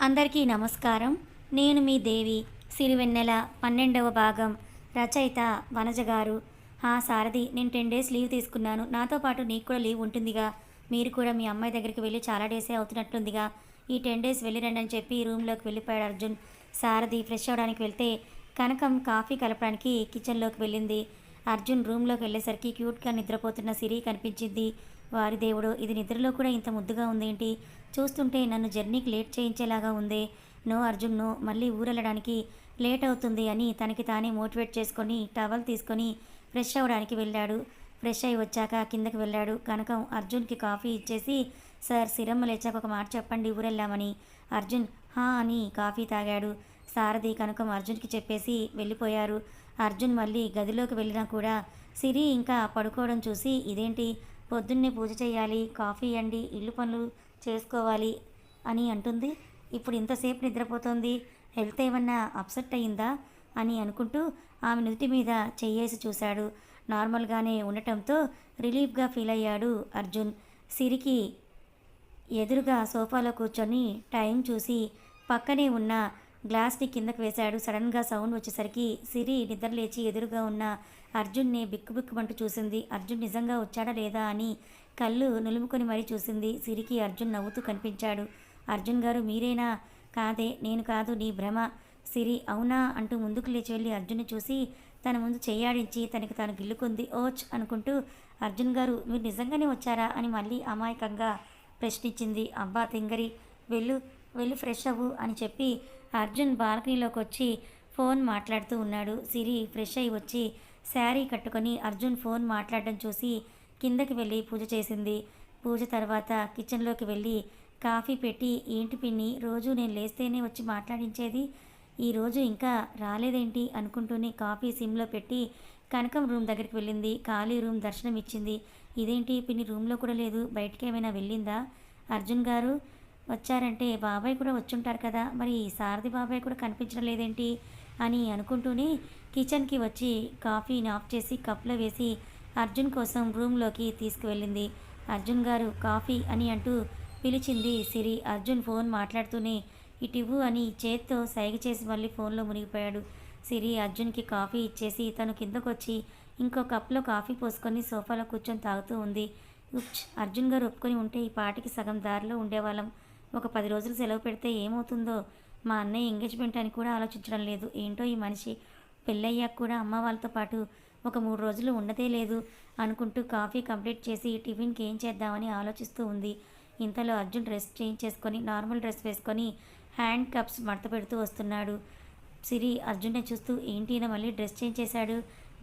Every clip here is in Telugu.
అందరికీ నమస్కారం. నేను మీ దేవి. సిరివెన్నెల పన్నెండవ భాగం. రచయిత వనజ గారు. హా సారథి నేను టెన్ డేస్ లీవ్ తీసుకున్నాను. నాతో పాటు నీకు కూడా లీవ్ ఉంటుందిగా. మీరు కూడా మీ అమ్మాయి దగ్గరికి వెళ్ళి చాలా డేసే అవుతున్నట్లుందిగా ఈ టెన్ డేస్ వెళ్ళిరండి అని చెప్పి రూమ్లోకి వెళ్ళిపోయాడు అర్జున్. సారథి ఫ్రెష్ అవ్వడానికి వెళ్తే కనకం కాఫీ కలపడానికి కిచెన్లోకి వెళ్ళింది. అర్జున్ రూమ్లోకి వెళ్ళేసరికి క్యూట్గా నిద్రపోతున్న సిరి కనిపించింది. వారి దేవుడు ఇది నిద్రలో కూడా ఇంత ముద్దుగా ఉందేంటి చూస్తుంటే నన్ను జర్నీకి లేట్ చేయించేలాగా ఉందే. No Arjun no. మళ్ళీ ఊరెళ్ళడానికి లేట్ అవుతుంది అని తనకి తానే మోటివేట్ చేసుకొని టవల్ తీసుకొని ఫ్రెష్ అవ్వడానికి వెళ్ళాడు. ఫ్రెష్ అయి వచ్చాక కిందకి వెళ్ళాడు. కనకం అర్జున్కి కాఫీ ఇచ్చేసి సార్ సిరమ్మ లేచాక ఒక మాట చెప్పండి ఊరెళ్ళామని. అర్జున్ హా అని కాఫీ తాగాడు. సారథి కనకం అర్జున్కి చెప్పేసి వెళ్ళిపోయారు. అర్జున్ మళ్ళీ గదిలోకి వెళ్ళినా కూడా సిరి ఇంకా పడుకోవడం చూసి ఇదేంటి? పొద్దున్నే పూజ చేయాలి కాఫీ అండి ఇల్లు పనులు చేసుకోవాలి అని అంటుంది. ఇప్పుడు ఇంతసేపు నిద్రపోతోంది. హెల్త్ ఏమన్నా అప్సెట్ అయిందా అని అనుకుంటూ ఆమె నుదుటి మీద చెయ్యేసి చూశాడు. నార్మల్గానే ఉండటంతో రిలీఫ్గా ఫీల్ అయ్యాడు అర్జున్. సిరికి ఎదురుగా సోఫాలో కూర్చొని టైం చూసి పక్కనే ఉన్న గ్లాస్ని కిందకు వేశాడు. సడన్గా సౌండ్ వచ్చేసరికి సిరి నిద్రలేచి ఎదురుగా ఉన్న అర్జున్ని బిక్కుబిక్కుమంటూ చూసింది. అర్జున్ నిజంగా వచ్చాడా లేదా అని కళ్ళు నులుముకొని మరీ చూసింది. సిరికి అర్జున్ నవ్వుతూ కనిపించాడు. అర్జున్ గారు మీరేనా? కాదే నేను కాదు నీ భ్రమ. సిరి అవునా? అంటూ ముందుకు లేచి వెళ్ళి అర్జున్ని చూసి తన ముందు చేయాడించి తనకి తాను గిల్లుకుంది. ఓచ్ అనుకుంటూ అర్జున్ గారు మీరు నిజంగానే వచ్చారా? అని మళ్ళీ అమాయకంగా ప్రశ్నించింది. అబ్బా తింగరి వెళ్ళు వెళ్ళి ఫ్రెష్ అవ్వు అని చెప్పి అర్జున్ బాల్కనీలోకి వచ్చి ఫోన్ మాట్లాడుతూ ఉన్నాడు. సిరి ఫ్రెష్ అయ్యి వచ్చి శారీ కట్టుకొని అర్జున్ ఫోన్ మాట్లాడడం చూసి కిందకి వెళ్ళి పూజ చేసింది. పూజ తర్వాత కిచెన్లోకి వెళ్ళి కాఫీ పెట్టి ఏంటి పిన్ని రోజు నేను లేస్తేనే వచ్చి మాట్లాడించేది? ఈరోజు ఇంకా రాలేదేంటి? అనుకుంటూనే కాఫీ సిమ్లో పెట్టి కనకం రూమ్ దగ్గరికి వెళ్ళింది. ఖాళీ రూమ్ దర్శనం ఇచ్చింది. ఇదేంటి పిన్ని రూమ్లో కూడా లేదు? బయటికి ఏమైనా వెళ్ళిందా? అర్జున్ గారు వచ్చారంటే బాబాయ్ కూడా వచ్చుంటారు కదా. మరి సారథి బాబాయ్ కూడా కనిపించడం లేదేంటి? అని అనుకుంటూనే కిచెన్కి వచ్చి కాఫీని ఆఫ్ చేసి కప్లో వేసి అర్జున్ కోసం రూమ్లోకి తీసుకువెళ్ళింది. అర్జున్ గారు కాఫీ అని అంటూ పిలిచింది సిరి. అర్జున్ ఫోన్ మాట్లాడుతూనే ఇటివ్వు అని చేత్తో సైగ చేసి మళ్ళీ ఫోన్లో మునిగిపోయాడు. సిరి అర్జున్కి కాఫీ ఇచ్చేసి తను కిందకొచ్చి ఇంకో కప్లో కాఫీ పోసుకొని సోఫాలో కూర్చొని తాగుతూ ఉంది. ఉప్చ్. అర్జున్ గారు ఒప్పుకొని ఉంటే ఈ పాటికి సగం దారిలో ఉండేవాళ్ళం. ఒక పది రోజులు సెలవు పెడితే ఏమవుతుందో మా అన్నయ్య ఎంగేజ్మెంట్ అని కూడా ఆలోచించడం లేదు. ఏంటో ఈ మనిషి పెళ్ళయ్యాక కూడా అమ్మ వాళ్ళతో పాటు ఒక మూడు రోజులు ఉండదే లేదు అనుకుంటూ కాఫీ కంప్లీట్ చేసి టిఫిన్కి ఏం చేద్దామని ఆలోచిస్తూ ఉంది. ఇంతలో అర్జున్ డ్రెస్ చేంజ్ చేసుకొని నార్మల్ డ్రెస్ వేసుకొని హ్యాండ్ కప్స్ మడత పెడుతూ వస్తున్నాడు. సిరి అర్జున్ని చూస్తూ ఏంటి మళ్ళీ డ్రెస్ చేంజ్ చేశాడు?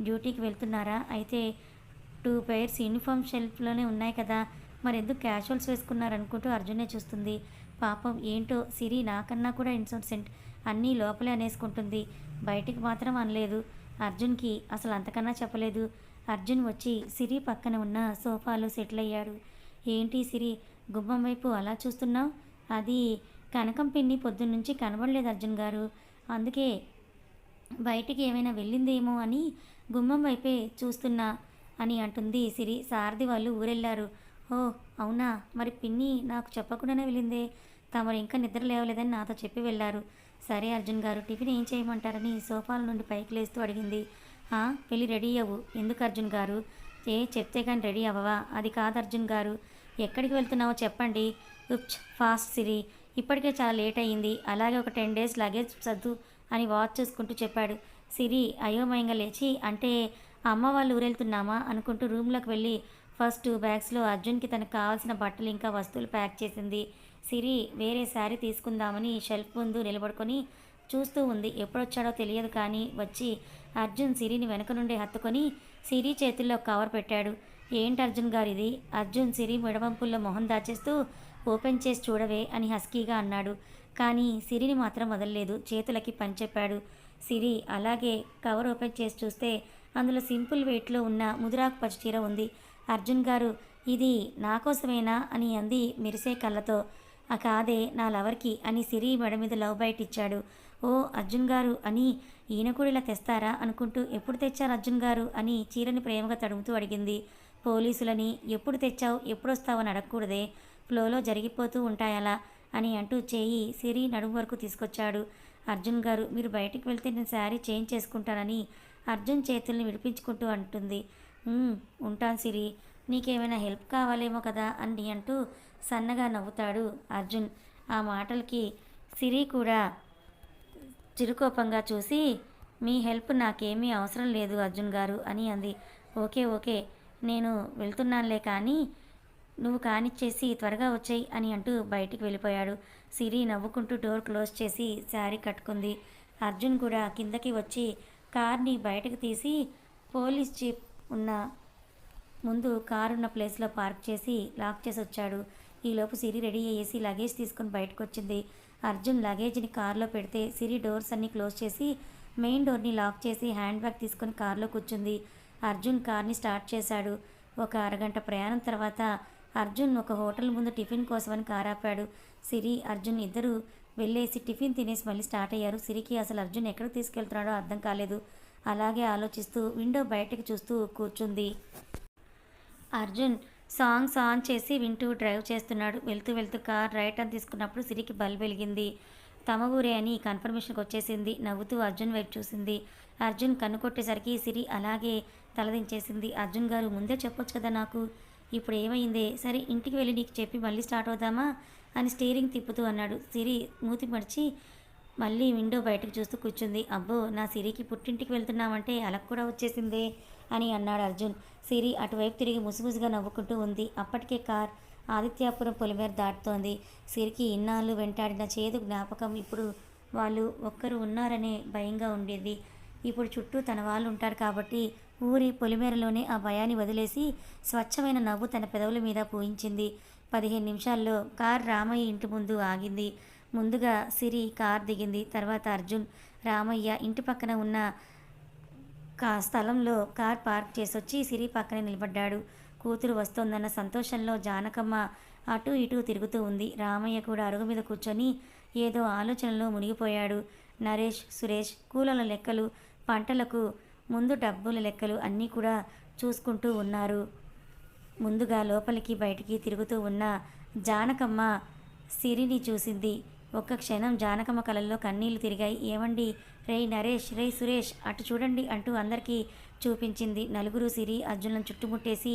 డ్యూటీకి వెళ్తున్నారా? అయితే టూ పెయిర్స్ యూనిఫామ్ షెల్ఫ్లోనే ఉన్నాయి కదా. మరి ఎందుకు క్యాషువల్స్ వేసుకున్నారనుకుంటూ అర్జునే చూస్తుంది. పాపం ఏంటో సిరి నాకన్నా కూడా ఇన్సెంట్ అన్నీ లోపలే అనేసుకుంటుంది. బయటికి మాత్రం అనలేదు. అర్జున్కి అసలు అంతకన్నా చెప్పలేదు. అర్జున్ వచ్చి సిరి పక్కన ఉన్న సోఫాలో సెటిల్ అయ్యాడు. ఏంటి సిరి గుమ్మం వైపు అలా చూస్తున్నావు? అది కనకం పిన్ని పొద్దున్నుంచి కనబడలేదు అర్జున్ గారు. అందుకే బయటికి ఏమైనా వెళ్ళిందేమో అని గుమ్మం వైపే చూస్తున్నా అని అంటుంది సిరి. సారథి వాళ్ళు ఊరెళ్ళారు. ఓ అవునా? మరి పిన్ని నాకు చెప్పకుండానే వెళ్ళిందే. తమరు ఇంకా నిద్ర లేవలేదని నాతో చెప్పి వెళ్ళారు. సరే అర్జున్ గారు టిఫిన్ ఏం చేయమంటారని సోఫాల నుండి పైకి లేస్తూ అడిగింది. పెళ్ళి వెళ్ళి రెడీ అవ్వు. ఎందుకు అర్జున్ గారు? ఏ చెప్తే కానీ రెడీ అవ్వవా? అది కాదు అర్జున్ గారు. ఎక్కడికి వెళ్తున్నావో చెప్పండి. ఉప్చ్ ఫాస్ట్ సిరి. ఇప్పటికే చాలా లేట్ అయ్యింది. అలాగే ఒక టెన్ డేస్ లగేజ్ సర్దు అని వాచ్ చూసుకుంటూ చెప్పాడు. సిరి అయోమయంగా లేచి అంటే అమ్మ వాళ్ళు ఊరెళ్తున్నామా అనుకుంటూ రూమ్లోకి వెళ్ళి ఫస్ట్ టూ బ్యాగ్స్లో అర్జున్కి తనకు కావాల్సిన బట్టలు ఇంకా వస్తువులు ప్యాక్ చేసింది. సిరి వేరే శారీ తీసుకుందామని షెల్ఫ్ ముందు నిలబడుకొని చూస్తూ ఉంది. ఎప్పుడొచ్చాడో తెలియదు కానీ వచ్చి అర్జున్ సిరిని వెనక నుండి హత్తుకొని సిరి చేతుల్లో కవర్ పెట్టాడు. ఏంటి అర్జున్ గారు ఇది అర్జున్ సిరి మిడవంపుల్లో మొహం దాచేస్తూ ఓపెన్ చేసి చూడవే అని హస్కీగా అన్నాడు. కానీ సిరిని మాత్రం వదలలేదు. చేతులకి పని చెప్పాడు. సిరి అలాగే కవర్ ఓపెన్ చేసి చూస్తే అందులో సింపుల్ వెయిట్లో ఉన్న ముదిరాకు పచ్చి చీర ఉంది. అర్జున్ గారు ఇది నా కోసమేనా? అని అంది మెరిసే కళ్ళతో. "ఆ కాదే నా లవర్కి అని సిరి మెడ మీద లవ్ బైట్ ఇచ్చాడు. ఓ అర్జున్ గారు అని ఈయన కూడా ఇలా తెస్తారా అనుకుంటూ ఎప్పుడు తెచ్చారు అర్జున్ గారు అని చీరని ప్రేమగా తడుముతూ అడిగింది. పోలీసులని ఎప్పుడు తెచ్చావు? ఎప్పుడు వస్తావని అడగకూడదే. ఫ్లోలో జరిగిపోతూ ఉంటాయలా అని అంటూ చేయి సిరి నడుము వరకు తీసుకొచ్చాడు. అర్జున్ గారు మీరు బయటికి వెళ్తే నేను శారీ చేంజ్ చేసుకుంటానని అర్జున్ చేతుల్ని విడిపించుకుంటూ అంటుంది. ఉంటాను సిరి. నీకేమైనా హెల్ప్ కావాలేమో కదా అని అంటూ సన్నగా నవ్వుతాడు అర్జున్. ఆ మాటలకి సిరి కూడా చిరుకోపంగా చూసి మీ హెల్ప్ నాకేమీ అవసరం లేదు అర్జున్ గారు అని అంది. ఓకే ఓకే నేను వెళ్తున్నానులే కానీ నువ్వు కానిచ్చేసి త్వరగా వచ్చేయి అని అంటూ బయటికి వెళ్ళిపోయాడు. సిరి నవ్వుకుంటూ డోర్ క్లోజ్ చేసి శారీ కట్టుకుంది. అర్జున్ కూడా కిందకి వచ్చి కార్ని బయటకు తీసి పోలీస్ జీప్ ఉన్న ముందు కారు ఉన్న ప్లేస్లో పార్క్ చేసి లాక్ చేసి వచ్చాడు ఈలోపు సిరి రెడీ అయ్యేసి లగేజ్ తీసుకొని బయటకు వచ్చింది అర్జున్ లగేజ్ని కార్లో పెడితే సిరి డోర్స్ అన్నీ క్లోజ్ చేసి మెయిన్ డోర్ని లాక్ చేసి హ్యాండ్ బ్యాగ్ తీసుకొని కార్లో కూర్చుంది. అర్జున్ కార్ని స్టార్ట్ చేశాడు. ఒక అరగంట ప్రయాణం తర్వాత అర్జున్ ఒక హోటల్ ముందు టిఫిన్ కోసమని కార్ ఆపాడు. సిరి అర్జున్ ఇద్దరు వెళ్ళేసి టిఫిన్ తినేసి మళ్ళీ స్టార్ట్ అయ్యారు. సిరికి అసలు అర్జున్ ఎక్కడికి తీసుకెళ్తున్నాడో అర్థం కాలేదు. అలాగే ఆలోచిస్తూ విండో బయటకు చూస్తూ కూర్చుంది. అర్జున్ సాంగ్స్ ఆన్ చేసి వింటూ డ్రైవ్ చేస్తున్నాడు. వెళ్తూ వెళ్తూ కార్ రైట్ అని తీసుకున్నప్పుడు సిరికి బల్ వెలిగింది. తమ ఊరే అని కన్ఫర్మేషన్కి వచ్చేసింది. నవ్వుతూ అర్జున్ వైపు చూసింది. అర్జున్ కన్ను కొట్టేసరికి సిరి అలాగే తలదించేసింది. అర్జున్ గారు ముందే చెప్పొచ్చు కదా నాకు. ఇప్పుడు ఏమైందే? సరే ఇంటికి వెళ్ళి నీకు చెప్పి మళ్ళీ స్టార్ట్ అవుదామా? అని స్టీరింగ్ తిప్పుతూ అన్నాడు. సిరి మూతి మడిచి మళ్ళీ విండో బయటకు చూస్తూ కూర్చుంది. అబ్బో నా సిరికి పుట్టింటికి వెళ్తున్నామంటే అలకు కూడా వచ్చేసిందే అని అన్నాడు అర్జున్. సిరి అటువైపు తిరిగి ముసుముసుగా నవ్వుకుంటూ ఉంది. అప్పటికే కార్ ఆదిత్యాపురం పొలిమేర దాటుతోంది. సిరికి ఇన్నాళ్ళు వెంటాడిన చేదు జ్ఞాపకం ఇప్పుడు వాళ్ళు ఒక్కరు ఉన్నారనే భయంగా ఉండేది. ఇప్పుడు చుట్టూ తన వాళ్ళు ఉంటారు కాబట్టి ఊరి పొలిమేరలోనే ఆ భయాన్ని వదిలేసి స్వచ్ఛమైన నవ్వు తన పెదవుల మీద పూయించింది. పదిహేను నిమిషాల్లో కార్ రామయ్య ఇంటి ముందు ఆగింది. ముందుగా సిరి కార్ దిగింది. తర్వాత అర్జున్ రామయ్య ఇంటి పక్కన ఉన్న కా స్థలంలో కార్ పార్క్ చేసొచ్చి సిరి పక్కనే నిలబడ్డాడు. కూతురు వస్తోందన్న సంతోషంలో జానకమ్మ అటు ఇటు తిరుగుతూ ఉంది. రామయ్య కూడా అరుగు మీద కూర్చొని ఏదో ఆలోచనలో మునిగిపోయాడు. నరేష్ సురేష్ కూలల లెక్కలు పంటలకు ముందు డబ్బుల లెక్కలు అన్నీ కూడా చూసుకుంటూ ఉన్నారు. ముందుగా లోపలికి బయటికి తిరుగుతూ ఉన్న జానకమ్మ సిరిని చూసింది. ఒక్క క్షణం జానకమ్మ కళల్లో కన్నీళ్ళు తిరిగాయి. ఏమండి? రేయ్ నరేష్ రే సురేష్ అటు చూడండి అంటూ అందరికీ చూపించింది నలుగురు సిరి అర్జునులను చుట్టుముట్టేసి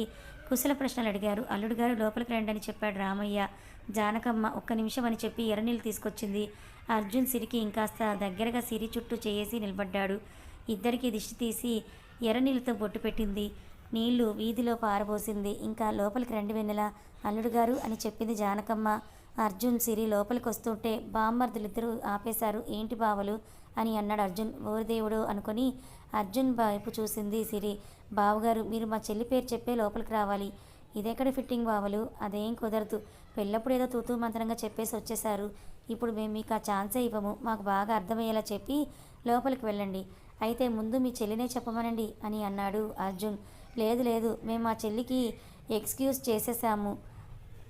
కుశల ప్రశ్నలు అడిగారు. అల్లుడు గారు లోపలికి రండి అని చెప్పాడు రామయ్య. జానకమ్మ ఒక్క నిమిషం అని చెప్పి ఎర్రనీళ్ళు తీసుకొచ్చింది. అర్జున్ సిరికి ఇంకాస్త దగ్గరగా సిరి చుట్టూ చేసి నిలబడ్డాడు. ఇద్దరికి దిష్టి తీసి ఎర్రనీళ్ళతో బొట్టు పెట్టింది. నీళ్ళు వీధిలో పారబోసింది. ఇంకా లోపలికి రండి వెన్నెల అల్లుడు గారు అని చెప్పింది జానకమ్మ. అర్జున్ సిరి లోపలికి వస్తుంటే బామ్మర్దులిద్దరూ ఆపేశారు. ఏంటి బావలు? అని అన్నాడు అర్జున్. ఓరి దేవుడు అనుకొని అర్జున్ వైపు చూసింది సిరి. బావగారు మీరు మా చెల్లి పేరు చెప్పే లోపలికి రావాలి. ఇదెక్కడ ఫిట్టింగ్ బావలు? అదేం కుదరదు. పెళ్ళప్పుడు ఏదో తూతూ మంత్రంగా చెప్పేసి వచ్చేశారు. ఇప్పుడు మేము మీకు ఆ ఛాన్సే ఇవ్వము. మాకు బాగా అర్థమయ్యేలా చెప్పి లోపలికి వెళ్ళండి. అయితే ముందు మీ చెల్లినే చెప్పమనండి అని అన్నాడు అర్జున్. లేదు లేదు. మేము మా చెల్లికి ఎక్స్క్యూజ్ చేసేసాము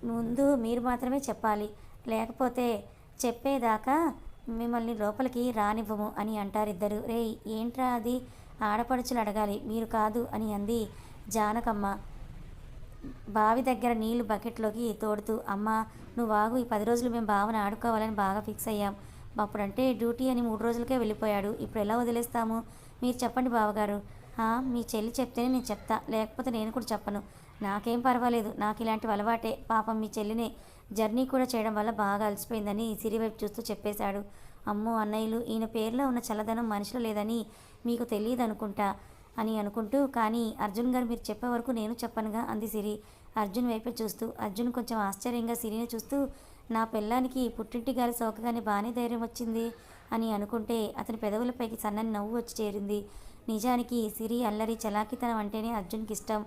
ముందు మీరు మాత్రమే చెప్పాలి. లేకపోతే చెప్పేదాకా మిమ్మల్ని లోపలికి రానివ్వము అని అంటారిద్దరు. రే ఏంట్రా అది? ఆడపడుచులు అడగాలి. మీరు కాదు అని అంది జానకమ్మ. బావి దగ్గర నీళ్ళు బకెట్లోకి తోడుతూ అమ్మ నువ్వు ఆగు ఈ పది రోజులు మేము బావని ఆడుకోవాలని బాగా ఫిక్స్ అయ్యాం. అప్పుడంటే డ్యూటీ అని మూడు రోజులకే వెళ్ళిపోయాడు. ఇప్పుడు ఎలా వదిలేస్తాము? మీరు చెప్పండి బావగారు. మీ చెల్లి చెప్తేనే నేను చెప్తా. లేకపోతే నేను కూడా చెప్పను. నాకేం పర్వాలేదు. నాకు ఇలాంటివి అలవాటే. పాపం మీ చెల్లిని జర్నీ కూడా చేయడం వల్ల బాగా అలసిపోయిందని సిరి వైపు చూస్తూ చెప్పేశాడు. అమ్మో అన్నయ్యలు ఈయన పేరులో ఉన్న చల్లదనం మనిషిలో లేదని మీకు తెలియదు అనుకుంటా అని అనుకుంటూ కానీ అర్జున్ గారు మీరు చెప్పే వరకు నేను చెప్పనుగా అంది సిరి. అర్జున్ వైపే చూస్తూ అర్జున్ కొంచెం ఆశ్చర్యంగా సిరిని చూస్తూ నా పిల్లానికి పుట్టింటి గారి సోకగానే బాగానే ధైర్యం వచ్చింది అని అనుకుంటే అతని పెదవులపైకి సన్నని నవ్వు వచ్చి చేరింది. నిజానికి సిరి అల్లరి చలాకితనం అంటేనే అర్జున్కి ఇష్టం.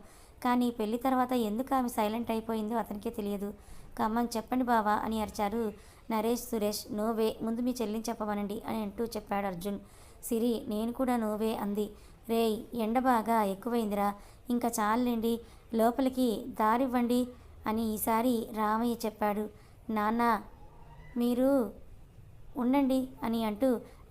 కానీ పెళ్ళి తర్వాత ఎందుకు ఆమె సైలెంట్ అయిపోయిందో అతనికే తెలియదు. కమ్మని చెప్పండి బావా అని అరిచారు నరేష్ సురేష్. నోవే ముందు మీ చెల్లిని చెప్పమనండి అని అంటూ చెప్పాడు అర్జున్. సిరి నేను కూడా నోవే అంది. రేయ్ ఎండ బాగా ఎక్కువైందిరా. ఇంకా చాలండి లోపలికి దారివ్వండి అని ఈసారి రామయ్య చెప్పాడు. నాన్న మీరు ఉండండి అని అంటూ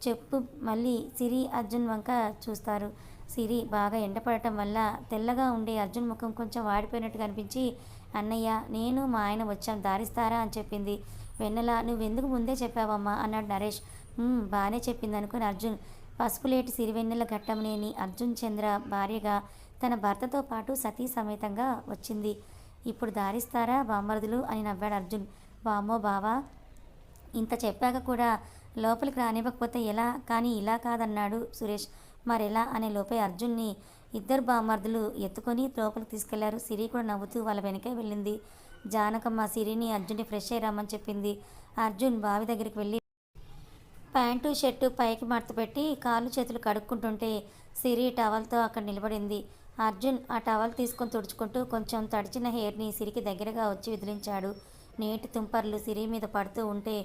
చెప్పు మళ్ళీ సిరి అర్జున్ వంక చూస్తారు. సిరి బాగా ఎండపడటం వల్ల తెల్లగా ఉండే అర్జున్ ముఖం కొంచెం వాడిపోయినట్టు కనిపించి అన్నయ్య నేను మా ఆయన వచ్చాం దారిస్తారా? అని చెప్పింది. వెన్నెల నువ్వెందుకు ముందే చెప్పావమ్మా? అన్నాడు నరేష్. బాగానే చెప్పింది అనుకుని అర్జున్. పసుపులేటి సిరివెన్నెల ఘట్టంనేని అర్జున్ చంద్ర భార్యగా తన భర్తతో పాటు సతీ సమేతంగా వచ్చింది. ఇప్పుడు దారిస్తారా బామ్మరుదులు? అని నవ్వాడు అర్జున్. బామ్మో బావా ఇంత చెప్పాక కూడా లోపలికి రానివ్వకపోతే ఎలా? కానీ ఇలా కాదన్నాడు సురేష్. మరెలా అనే లోపే అర్జున్ని ఇద్దరు బామర్దులు ఎత్తుకొని లోపలికి తీసుకెళ్ళారు. సిరి కూడా నవ్వుతూ వాళ్ళ వెనకే వెళ్ళింది. జానకమ్మ సిరిని అర్జున్ని ఫ్రెష్ అయ్యి రమ్మని చెప్పింది. అర్జున్ బావి దగ్గరికి వెళ్ళి ప్యాంటు షర్టు పైకి మడత పెట్టి కాళ్ళు చేతులు కడుక్కుంటుంటే సిరి టవల్తో అక్కడ నిలబడింది. అర్జున్ ఆ టవల్ తీసుకొని తుడుచుకుంటూ కొంచెం తడిచిన హెయిర్ని సిరికి దగ్గరగా వచ్చి విదిలించాడు. నీటి తుంపర్లు సిరి మీద పడుతూ ఉంటే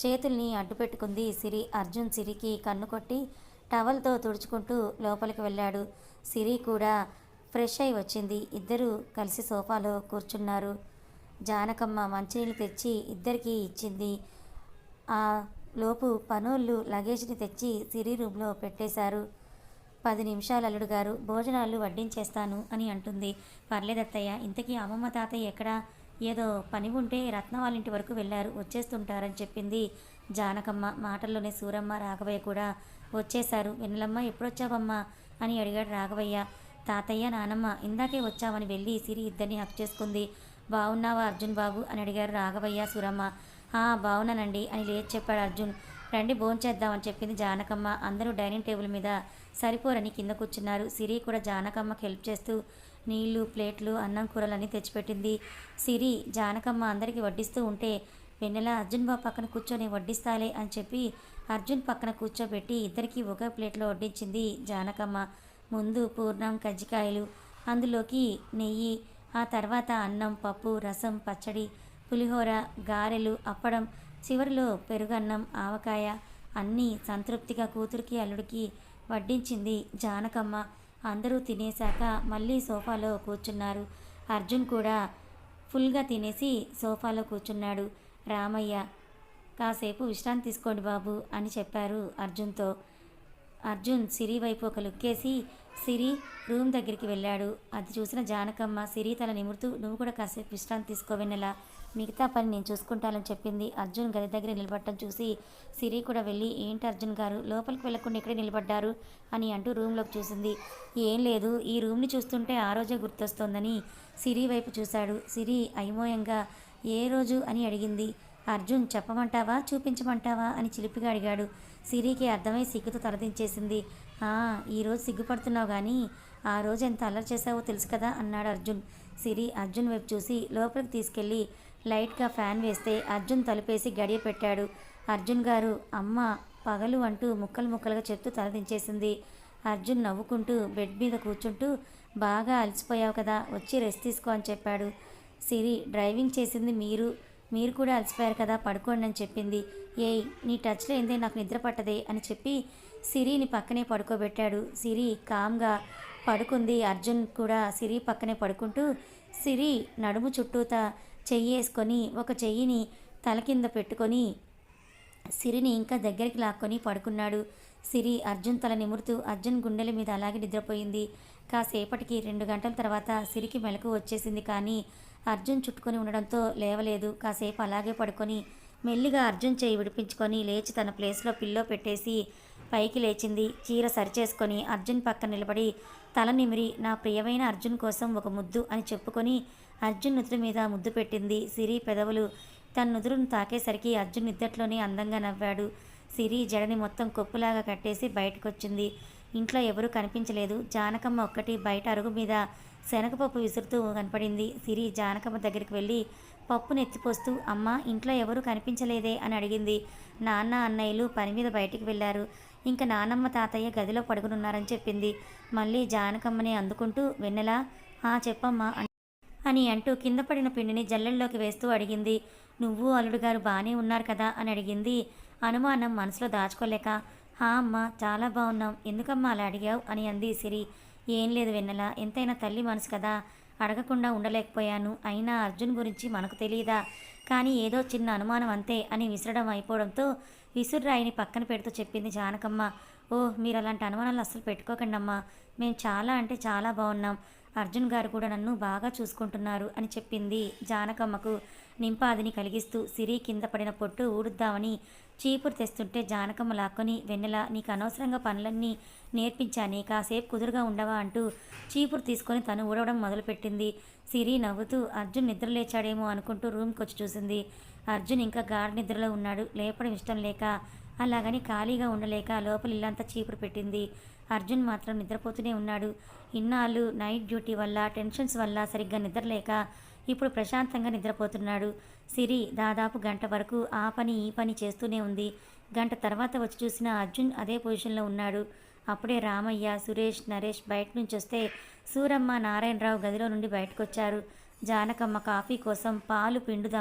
చేతుల్ని అడ్డుపెట్టుకుంది సిరి. అర్జున్ సిరికి కన్ను కొట్టి టవల్తో తుడుచుకుంటూ లోపలికి వెళ్ళాడు. సిరి కూడా ఫ్రెష్ అయి వచ్చింది. ఇద్దరూ కలిసి సోఫాలో కూర్చున్నారు. జానకమ్మ మంచినీళ్ళు తెచ్చి ఇద్దరికీ ఇచ్చింది. ఆ లోపు పనోళ్ళు లగేజ్ని తెచ్చి సిరి రూమ్లో పెట్టేశారు. పది నిమిషాలు అల్లుడు గారు భోజనాలు వడ్డించేస్తాను అని అంటుంది. పర్లేదత్తయ్య ఇంతకీ అమ్మమ్మ తాతయ్య ఎక్కడా? ఏదో పని ఉంటే రత్న వాళ్ళ ఇంటి వరకు వెళ్ళారు వచ్చేస్తుంటారని చెప్పింది జానకమ్మ మాటల్లోనే సూరమ్మ రాఘవయ్య కూడా వచ్చేశారు. వెన్నెలమ్మ ఎప్పుడొచ్చావమ్మా? అని అడిగాడు రాఘవయ్య. తాతయ్య నానమ్మ ఇందాకే వచ్చామని వెళ్ళి సిరి ఇద్దరిని హక్ చేసుకుంది. బాగున్నావా అర్జున్ బాబు? అని అడిగారు రాఘవయ్య సూరమ్మ. "ఆ, బాగున్నానండి అని లేచి చెప్పాడు అర్జున్. రండి భోంచేద్దామని చెప్పింది జానకమ్మ. అందరూ డైనింగ్ టేబుల్ మీద సరిపోరని కింద కూర్చున్నారు. సిరి కూడా జానకమ్మకి హెల్ప్ చేస్తూ నీళ్ళు ప్లేట్లు అన్నం కూరలన్నీ తెచ్చిపెట్టింది. సిరి జానకమ్మ అందరికీ వడ్డిస్తూ ఉంటే వెన్నెల అర్జున్ బాబు పక్కన కూర్చొని వడ్డిస్తాలే అని చెప్పి అర్జున్ పక్కన కూర్చోబెట్టి ఇద్దరికీ ఒక ప్లేట్లో వడ్డించింది జానకమ్మ. ముందు పూర్ణం కజ్జికాయలు అందులోకి నెయ్యి ఆ తర్వాత అన్నం పప్పు రసం పచ్చడి పులిహోర గారెలు అప్పడం చివరిలో పెరుగన్నం ఆవకాయ అన్నీ సంతృప్తిగా కూతురికి అల్లుడికి వడ్డించింది జానకమ్మ. అందరూ తినేశాక మళ్ళీ సోఫాలో కూర్చున్నారు. అర్జున్ కూడా ఫుల్గా తినేసి సోఫాలో కూర్చున్నాడు. రామయ్య కాసేపు విశ్రాంతి తీసుకోండి బాబు అని చెప్పారు అర్జున్తో. అర్జున్ సిరి వైపు ఒక లుక్కేసి సిరి రూమ్ దగ్గరికి వెళ్ళాడు. అది చూసిన జానకమ్మ సిరి తల నిమురుతూ నువ్వు కూడా కాసేపు విశ్రాంతి తీసుకోవెన్నెలా మిగతా పని నేను చూసుకుంటానని చెప్పింది. అర్జున్ గది దగ్గర నిలబడటం చూసి సిరి కూడా వెళ్ళి ఏంటి అర్జున్ గారు లోపలికి వెళ్ళకుండా ఇక్కడే నిలబడ్డారు అని అంటూ రూమ్లోకి చూసింది. ఏం లేదు ఈ రూమ్ని చూస్తుంటే ఆ రోజే గుర్తొస్తోందని సిరి వైపు చూశాడు. సిరి అయోమయంగా ఏ రోజు అని అడిగింది. అర్జున్ చెప్పమంటావా? చూపించమంటావా? అని చిలిపిగా అడిగాడు. సిరికి అర్థమై సిగ్గుతో తలదించేసింది. "ఆ, ఈరోజు సిగ్గుపడుతున్నావు కానీ ఆ రోజు ఎంత అల్లరి చేశావో తెలుసు కదా అన్నాడు అర్జున్. సిరి అర్జున్ వైపు చూసి లోపలికి తీసుకెళ్ళి లైట్గా ఫ్యాన్ వేస్తే అర్జున్ తలుపేసి గడియ పెట్టాడు. అర్జున్ గారు అమ్మ పగలు అంటూ ముక్కలు ముక్కలుగా చెప్తూ తలదించేసింది. అర్జున్ నవ్వుకుంటూ బెడ్ మీద కూర్చుంటూ బాగా అలసిపోయావు కదా వచ్చి రెస్ట్ తీసుకో అని చెప్పాడు. సిరి డ్రైవింగ్ చేసింది మీరు. మీరు కూడా అలసిపోయారు కదా పడుకోండి అని చెప్పింది. ఏయ్ నీ టచ్లో ఏందే? నాకు నిద్ర పట్టదే అని చెప్పి సిరిని పక్కనే పడుకోబెట్టాడు. సిరి కామ్గా పడుకుంది. అర్జున్ కూడా సిరి పక్కనే పడుకుంటూ సిరి నడుము చుట్టూతా చెయ్యి వేసుకొని ఒక చెయ్యిని తల కింద పెట్టుకొని సిరిని ఇంకా దగ్గరికి లాక్కొని పడుకున్నాడు. సిరి అర్జున్ తల నిమురుతూ అర్జున్ గుండెల మీద అలాగే నిద్రపోయింది. కాసేపటికి రెండు గంటల తర్వాత సిరికి మెలకు వచ్చేసింది కానీ అర్జున్ చుట్టుకొని ఉండడంతో లేవలేదు. కాసేపు అలాగే పడుకొని మెల్లిగా అర్జున్ చేయి విడిపించుకొని లేచి తన ప్లేస్లో పిల్లో పెట్టేసి పైకి లేచింది. చీర సరిచేసుకొని అర్జున్ పక్కన నిలబడి తల నిమిరి నా ప్రియమైన అర్జున్ కోసం ఒక ముద్దు అని చెప్పుకొని అర్జున్ నుదురు మీద ముద్దు పెట్టింది. సిరి పెదవులు తన నుదురును తాకేసరికి అర్జున్ నిద్దట్లోనే అందంగా నవ్వాడు. సిరి జడని మొత్తం కొప్పులాగా కట్టేసి బయటకొచ్చింది. ఇంట్లో ఎవరూ కనిపించలేదు. జానకమ్మ ఒక్కటి బయట అరుగు మీద శనగపప్పు విసురుతూ కనపడింది. సిరి జానకమ్మ దగ్గరికి వెళ్ళి పప్పును ఎత్తిపోస్తూ అమ్మ ఇంట్లో ఎవరూ కనిపించలేదే అని అడిగింది. నాన్న అన్నయ్యలు పని మీద బయటికి వెళ్ళారు. ఇంకా నానమ్మ తాతయ్య గదిలో పడుకునున్నారని చెప్పింది. మళ్ళీ జానకమ్మని అందుకుంటూ వెన్నెలా "ఆ, చెప్పమ్మా అని అని అంటూ కింద పడిన పిండిని జల్లెల్లోకి వేస్తూ అడిగింది. నువ్వు అల్లుడు గారు బాగానే ఉన్నారు కదా అని అడిగింది. అనుమానం మనసులో దాచుకోలేక హా అమ్మ చాలా బాగున్నాం. ఎందుకమ్మా అలా అడిగావు? అని అంది సిరి. ఏం లేదు వెన్నెల ఎంతైనా తల్లి మనసు కదా. అడగకుండా ఉండలేకపోయాను. అయినా అర్జున్ గురించి మనకు తెలియదా కానీ ఏదో చిన్న అనుమానం అంతే అని విసరడం అయిపోవడంతో విసుర్రాయిని పక్కన పెడుతూ చెప్పింది జానకమ్మ. ఓ మీరు అలాంటి అనుమానాలు అస్సలు పెట్టుకోకండి అమ్మా. మేము చాలా అంటే చాలా బాగున్నాం. అర్జున్ గారు కూడా నన్ను బాగా చూసుకుంటున్నారు అని చెప్పింది జానకమ్మకు. నింపాదిని కలిగిస్తూ సిరి కింద పడిన పొట్టు ఊడుద్దామని చీపురు తెస్తుంటే జానకమ్మ లాక్కొని వెన్నెల నీకు అనవసరంగా పనులన్నీ నేర్పించానే కాసేపు కుదురుగా ఉండవా అంటూ చీపురు తీసుకొని తను ఊడవడం మొదలుపెట్టింది. సిరి నవ్వుతూ అర్జున్ నిద్ర లేచాడేమో అనుకుంటూ రూమ్కి వచ్చి చూసింది. అర్జున్ ఇంకా గాఢ నిద్రలో ఉన్నాడు. లేపడం ఇష్టం లేక అలాగని ఖాళీగా ఉండలేక లోపల ఇల్లంతా చీపురు పెట్టింది. అర్జున్ మాత్రం నిద్రపోతూనే ఉన్నాడు. ఇన్నాళ్ళు నైట్ డ్యూటీ వల్ల టెన్షన్స్ వల్ల సరిగ్గా నిద్రలేక ఇప్పుడు ప్రశాంతంగా నిద్రపోతున్నాడు. సిరి దాదాపు గంట వరకు ఆ పని ఈ పని చేస్తూనే ఉంది. గంట తర్వాత వచ్చి చూసిన అర్జున్ అదే పొజిషన్లో ఉన్నాడు. అప్పుడే రామయ్య సురేష్ నరేష్ బయట నుంచి వస్తే సూరమ్మ నారాయణరావు గదిలో నుండి బయటకొచ్చారు. జానకమ్మ కాఫీ కోసం పాలు పిండుదా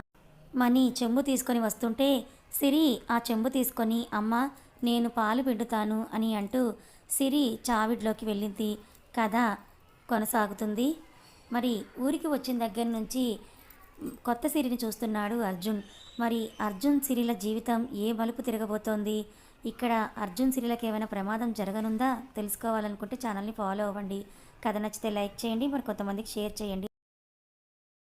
మనీ చెంబు తీసుకొని వస్తుంటే సిరి ఆ చెంబు తీసుకొని అమ్మ నేను పాలు పిండుతాను అని అంటూ సిరి చావిడ్లోకి వెళ్ళింది. కథ కొనసాగుతుంది. మరి ఊరికి వచ్చిన దగ్గర నుంచి కొత్త సిరిని చూస్తున్నాడు అర్జున్. మరి అర్జున్ సిరిల జీవితం ఏ మలుపు తిరగబోతోంది? ఇక్కడ అర్జున్ సిరిలకు ఏమైనా ప్రమాదం జరగనుందా? తెలుసుకోవాలనుకుంటే ఛానల్ని ఫాలో అవ్వండి. కథ నచ్చితే లైక్ చేయండి మరి కొంతమందికి షేర్ చేయండి.